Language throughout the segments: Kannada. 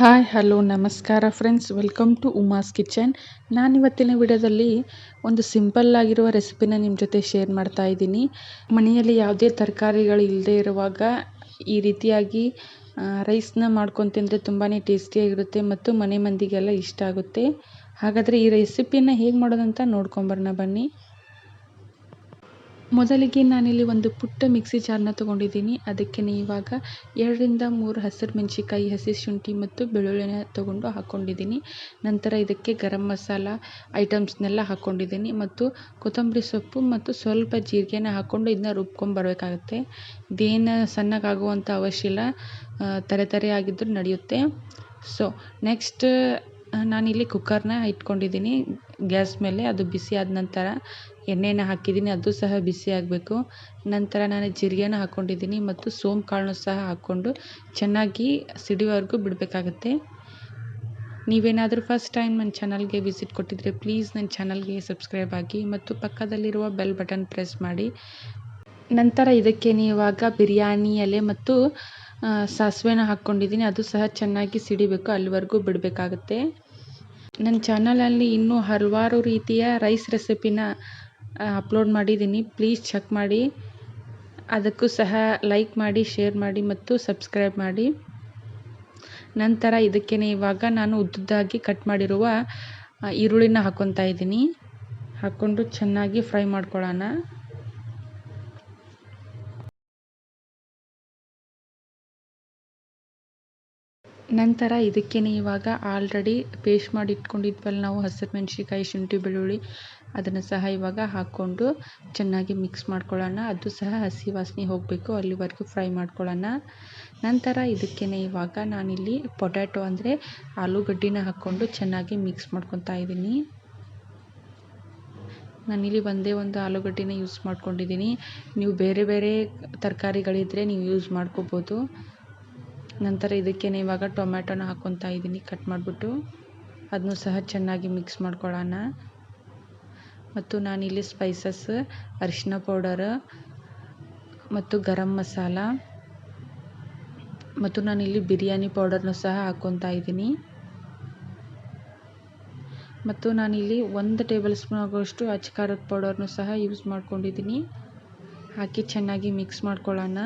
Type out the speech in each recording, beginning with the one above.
ಹಾಯ್, ಹಲೋ, ನಮಸ್ಕಾರ friends. Welcome to Uma's kitchen. ನಾನಿವತ್ತಿನ ವಿಡಿಯೋದಲ್ಲಿ ಒಂದು ಸಿಂಪಲ್ ಆಗಿರುವ ರೆಸಿಪಿನ ನಿಮ್ಮ ಜೊತೆ ಶೇರ್ ಮಾಡ್ತಾ ಇದ್ದೀನಿ. ಮನೆಯಲ್ಲಿ ಯಾವುದೇ ತರಕಾರಿಗಳು ಇಲ್ಲದೆ ಇರುವಾಗ ಈ ರೀತಿಯಾಗಿ ರೈಸ್ನ ಮಾಡ್ಕೊಂಡು ತಿಂದರೆ ತುಂಬಾ ಟೇಸ್ಟಿಯಾಗಿರುತ್ತೆ ಮತ್ತು ಮನೆ ಮಂದಿಗೆಲ್ಲ ಇಷ್ಟ ಆಗುತ್ತೆ. ಹಾಗಾದರೆ ಈ ರೆಸಿಪಿನ ಹೇಗೆ ಮಾಡೋದಂತ ನೋಡ್ಕೊಂಬರೋಣ ಬನ್ನಿ. ಮೊದಲಿಗೆ ನಾನಿಲ್ಲಿ ಒಂದು ಪುಟ್ಟ ಮಿಕ್ಸಿ ಜಾರ್ನ ತೊಗೊಂಡಿದ್ದೀನಿ. ಅದಕ್ಕೆ ಇವಾಗ ಎರಡರಿಂದ ಮೂರು ಹಸಿರು ಮೆಣಸಿನ್ಕಾಯಿ, ಹಸಿ ಶುಂಠಿ ಮತ್ತು ಬೆಳ್ಳುಳ್ಳಿನ ತೊಗೊಂಡು ಹಾಕ್ಕೊಂಡಿದ್ದೀನಿ ನಂತರ ಇದಕ್ಕೆ ಗರಂ ಮಸಾಲ ಐಟಮ್ಸ್ನೆಲ್ಲ ಹಾಕ್ಕೊಂಡಿದ್ದೀನಿ ಮತ್ತು ಕೊತ್ತಂಬರಿ ಸೊಪ್ಪು ಮತ್ತು ಸ್ವಲ್ಪ ಜೀರಿಗೆನ ಹಾಕ್ಕೊಂಡು ಇದನ್ನ ರುಬ್ಕೊಂಬರ್ಬೇಕಾಗತ್ತೆ ಇದೇನು ಸಣ್ಣಗಾಗುವಂಥ ಅವಶ್ಯ ಇಲ್ಲ. ತರೆ ತರೆ ಆಗಿದ್ದರೂ ನಡೆಯುತ್ತೆ. ಸೊ ನೆಕ್ಸ್ಟ್ ನಾನಿಲ್ಲಿ ಕುಕ್ಕರ್ನ ಇಟ್ಕೊಂಡಿದ್ದೀನಿ. ಗ್ಯಾಸ್ ಮೇಲೆ ಅದು ಬಿಸಿ ಆದ ನಂತರ ಎಣ್ಣೆನ ಹಾಕಿದ್ದೀನಿ, ಅದು ಸಹ ಬಿಸಿ ಆಗಬೇಕು. ನಂತರ ನಾನು ಜೀರಿಗೆನ ಹಾಕ್ಕೊಂಡಿದ್ದೀನಿ ಮತ್ತು ಸೋಂಪು ಕಾಳನ್ನು ಸಹ ಹಾಕ್ಕೊಂಡು ಚೆನ್ನಾಗಿ ಸಿಡಿಯೋವರೆಗೂ ಬಿಡಬೇಕಾಗತ್ತೆ. ನೀವೇನಾದರೂ ಫಸ್ಟ್ ಟೈಮ್ ನನ್ನ ಚಾನಲ್ಗೆ ವಿಸಿಟ್ ಕೊಟ್ಟಿದ್ದರೆ ಪ್ಲೀಸ್ ನನ್ನ ಚಾನಲ್ಗೆ ಸಬ್ಸ್ಕ್ರೈಬ್ ಆಗಿ ಮತ್ತು ಪಕ್ಕದಲ್ಲಿರುವ ಬೆಲ್ ಬಟನ್ ಪ್ರೆಸ್ ಮಾಡಿ. ನಂತರ ಇದಕ್ಕೆ ನೀವಾಗ ಬಿರಿಯಾನಿ, ಎಲೆ ಮತ್ತು ಸಾಸಿವೆನ ಹಾಕ್ಕೊಂಡಿದ್ದೀನಿ, ಅದು ಸಹ ಚೆನ್ನಾಗಿ ಸಿಡಿಬೇಕು, ಅಲ್ಲಿವರೆಗೂ ಬಿಡಬೇಕಾಗತ್ತೆ. ನನ್ನ ಚಾನಲಲ್ಲಿ ಇನ್ನೂ ಹಲವಾರು ರೀತಿಯ ರೈಸ್ ರೆಸಿಪಿನ ಅಪ್ಲೋಡ್ ಮಾಡಿದ್ದೀನಿ. ಪ್ಲೀಸ್ ಚೆಕ್ ಮಾಡಿ. ಅದಕ್ಕೂ ಸಹ ಲೈಕ್ ಮಾಡಿ ಶೇರ್ ಮಾಡಿ ಮತ್ತು ಸಬ್ಸ್ಕ್ರೈಬ್ ಮಾಡಿ. ನಂತರ ಇದಕ್ಕೆ ಇವಾಗ ನಾನು ಉದ್ದುದ್ದಾಗಿ ಕಟ್ ಮಾಡಿರುವ ಈರುಳ್ಳಿನ ಹಾಕ್ಕೊತಾ ಇದ್ದೀನಿ. ಹಾಕ್ಕೊಂಡು ಚೆನ್ನಾಗಿ ಫ್ರೈ ಮಾಡ್ಕೊಳ್ಳೋಣ. ನಂತರ ಇದಕ್ಕೆ ಇವಾಗ ಆಲ್ರೆಡಿ ಪೇಸ್ಟ್ ಮಾಡಿ ಇಟ್ಕೊಂಡಿದ್ವಲ್ಲ ನಾವು ಹಸಿರು ಮೆಣಸಿನ್ಕಾಯಿ, ಶುಂಠಿ, ಬೆಳ್ಳುಳ್ಳಿ ಅದನ್ನು ಸಹ ಇವಾಗ ಹಾಕ್ಕೊಂಡು ಚೆನ್ನಾಗಿ ಮಿಕ್ಸ್ ಮಾಡ್ಕೊಳ್ಳೋಣ. ಅದು ಸಹ ಹಸಿ ವಾಸನೆ ಹೋಗಬೇಕು. ಅಲ್ಲಿವರೆಗೂ ಫ್ರೈ ಮಾಡ್ಕೊಳ್ಳೋಣ. ನಂತರ ಇದಕ್ಕೆ ಇವಾಗ ನಾನಿಲ್ಲಿ ಪೊಟ್ಯಾಟೊ ಅಂದರೆ ಆಲೂಗಡ್ಡಿನ ಹಾಕ್ಕೊಂಡು ಚೆನ್ನಾಗಿ ಮಿಕ್ಸ್ ಮಾಡ್ಕೊತಾ ಇದ್ದೀನಿ. ನಾನಿಲ್ಲಿ ಒಂದೇ ಒಂದು ಆಲೂಗಡ್ಡಿನ ಯೂಸ್ ಮಾಡ್ಕೊಂಡಿದ್ದೀನಿ. ನೀವು ಬೇರೆ ಬೇರೆ ತರಕಾರಿಗಳಿದ್ದರೆ ನೀವು ಯೂಸ್ ಮಾಡ್ಕೋಬೋದು. ನಂತರ ಇದಕ್ಕೇನೆ ಇವಾಗ ಟೊಮ್ಯಾಟೋನ ಹಾಕ್ಕೊತಾ ಇದ್ದೀನಿ ಕಟ್ ಮಾಡಿಬಿಟ್ಟು. ಅದನ್ನು ಸಹ ಚೆನ್ನಾಗಿ ಮಿಕ್ಸ್ ಮಾಡ್ಕೊಳ್ಳೋಣ. ಮತ್ತು ನಾನಿಲ್ಲಿ ಸ್ಪೈಸಸ್ ಅರಿಶಿನ ಪೌಡರ್ ಮತ್ತು ಗರಂ ಮಸಾಲ ಮತ್ತು ನಾನಿಲ್ಲಿ ಬಿರಿಯಾನಿ ಪೌಡರ್ನು ಸಹ ಹಾಕ್ಕೊತಾ ಇದ್ದೀನಿ. ಮತ್ತು ನಾನಿಲ್ಲಿ ಒಂದು ಟೇಬಲ್ ಸ್ಪೂನ್ ಆಗುವಷ್ಟು ಅಚ್ಚ ಖಾರದ ಪೌಡರ್ನು ಸಹ ಯೂಸ್ ಮಾಡ್ಕೊಂಡಿದ್ದೀನಿ. ಹಾಕಿ ಚೆನ್ನಾಗಿ ಮಿಕ್ಸ್ ಮಾಡ್ಕೊಳ್ಳೋಣ.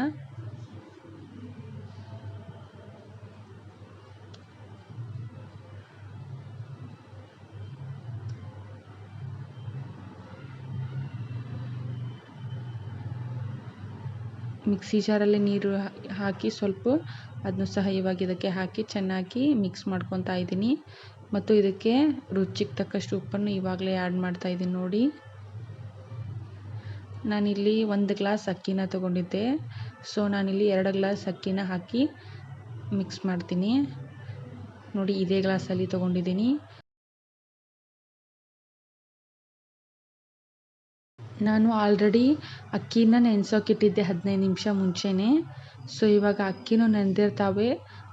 ಮಿಕ್ಸಿ ಜಾರಲ್ಲಿ ನೀರು ಹಾಕಿ ಸ್ವಲ್ಪ ಅದನ್ನು ಸಹ ಇವಾಗ ಇದಕ್ಕೆ ಹಾಕಿ ಚೆನ್ನಾಗಿ ಮಿಕ್ಸ್ ಮಾಡ್ಕೊತಾ ಇದ್ದೀನಿ. ಮತ್ತು ಇದಕ್ಕೆ ರುಚಿಗೆ ತಕ್ಕಷ್ಟು ಉಪ್ಪನ್ನು ಇವಾಗಲೇ ಆ್ಯಡ್ ಮಾಡ್ತಾ ಇದ್ದೀನಿ ನೋಡಿ. ನಾನಿಲ್ಲಿ ಒಂದು ಗ್ಲಾಸ್ ಅಕ್ಕಿನ ತೊಗೊಂಡಿದ್ದೆ. ಸೊ ನಾನಿಲ್ಲಿ ಎರಡು ಗ್ಲಾಸ್ ಅಕ್ಕಿನ ಹಾಕಿ ಮಿಕ್ಸ್ ಮಾಡ್ತೀನಿ. ನೋಡಿ, ಇದೇ ಗ್ಲಾಸಲ್ಲಿ ತೊಗೊಂಡಿದ್ದೀನಿ. ನಾನು ಆಲ್ರೆಡಿ ಅಕ್ಕಿನ ನೆನೆಸೋಕ್ಕಿಟ್ಟಿದ್ದೆ ಹದಿನೈದು ನಿಮಿಷ ಮುಂಚೆನೇ. ಸೊ ಇವಾಗ ಅಕ್ಕಿನೂ ನೆನೆದಿರ್ತಾವೆ.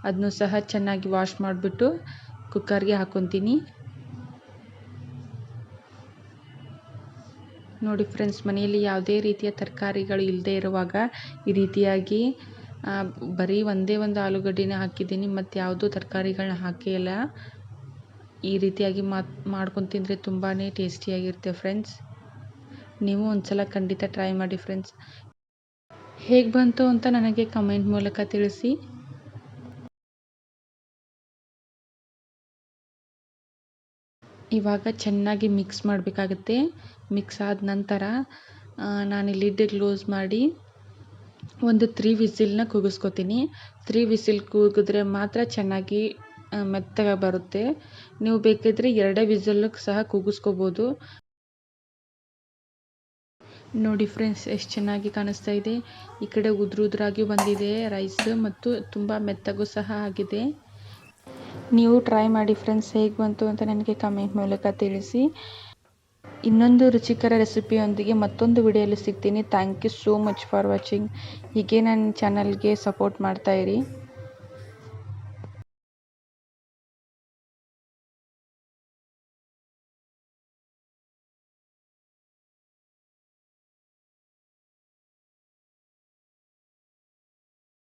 ಅದನ್ನು ಸಹ ಚೆನ್ನಾಗಿ ವಾಶ್ ಮಾಡಿಬಿಟ್ಟು ಕುಕ್ಕರ್ಗೆ ಹಾಕೊತೀನಿ. ನೋಡಿ ಫ್ರೆಂಡ್ಸ್ ಮನೆಯಲ್ಲಿ ಯಾವುದೇ ರೀತಿಯ ತರಕಾರಿಗಳು ಇಲ್ಲದೆ ಇರುವಾಗ ಈ ರೀತಿಯಾಗಿ ಬರೀ ಒಂದೇ ಒಂದು ಆಲೂಗಡ್ಡೆನ ಹಾಕಿದ್ದೀನಿ. ಮತ್ತು ಯಾವುದೂ ತರಕಾರಿಗಳನ್ನ ಹಾಕಿಲ್ಲ ಈ ರೀತಿಯಾಗಿ ಮಾತ್, ಮಾಡ್ಕೊಂಡು ತಿಂದರೆ ತುಂಬಾ ಟೇಸ್ಟಿಯಾಗಿರುತ್ತೆ ಫ್ರೆಂಡ್ಸ್ ನೀವು ಒಂದ್ಸಲ ಖಂಡಿತ ಟ್ರೈ ಮಾಡಿ ಫ್ರೆಂಡ್ಸ್ ಹೇಗೆ ಬಂತು ಅಂತ ನನಗೆ ಕಮೆಂಟ್ ಮೂಲಕ ತಿಳಿಸಿ. ಇವಾಗ ಚೆನ್ನಾಗಿ ಮಿಕ್ಸ್ ಮಾಡಬೇಕಾಗುತ್ತೆ. ಮಿಕ್ಸ್ ಆದ ನಂತರ ನಾನು ಲಿಡ್ ಕ್ಲೋಸ್ ಮಾಡಿ ಒಂದು ತ್ರೀ ವಿಸಿಲ್ನ ಕೂಗಿಸ್ಕೊತೀನಿ ತ್ರೀ ವಿಸಿಲ್ ಕೂಗಿದ್ರೆ ಮಾತ್ರ ಚೆನ್ನಾಗಿ ಮೆತ್ತಗೆ ಬರುತ್ತೆ. ನೀವು ಬೇಕಿದ್ರೆ ಎರಡೇ ವಿಸಿಲ್ ಸಹ ಕೂಗಿಸ್ಕೋಬೋದು ನೋಡಿ ಫ್ರೆಂಡ್ಸ್ ಎಷ್ಟು ಚೆನ್ನಾಗಿ ಕಾಣಿಸ್ತಾ ಇದೆ. ಈ ಕಡೆ ಉದುರು ಉದುರಾಗಿ ಬಂದಿದೆ ರೈಸ್ ಮತ್ತು ತುಂಬ ಮೆತ್ತಗೂ ಸಹ ಆಗಿದೆ. ನೀವು ಟ್ರೈ ಮಾಡಿ ಫ್ರೆಂಡ್ಸ್ ಹೇಗೆ ಬಂತು ಅಂತ ನನಗೆ ಕಮೆಂಟ್ ಮೂಲಕ ತಿಳಿಸಿ. ಇನ್ನೊಂದು ರುಚಿಕರ ರೆಸಿಪಿಯೊಂದಿಗೆ ಮತ್ತೊಂದು ವಿಡಿಯೋಲಿ ಸಿಗ್ತೀನಿ. Thank you so much for watching ಹೀಗೆ ನನ್ನ ಚಾನಲ್ಗೆ ಸಪೋರ್ಟ್ ಮಾಡ್ತಾಯಿರಿ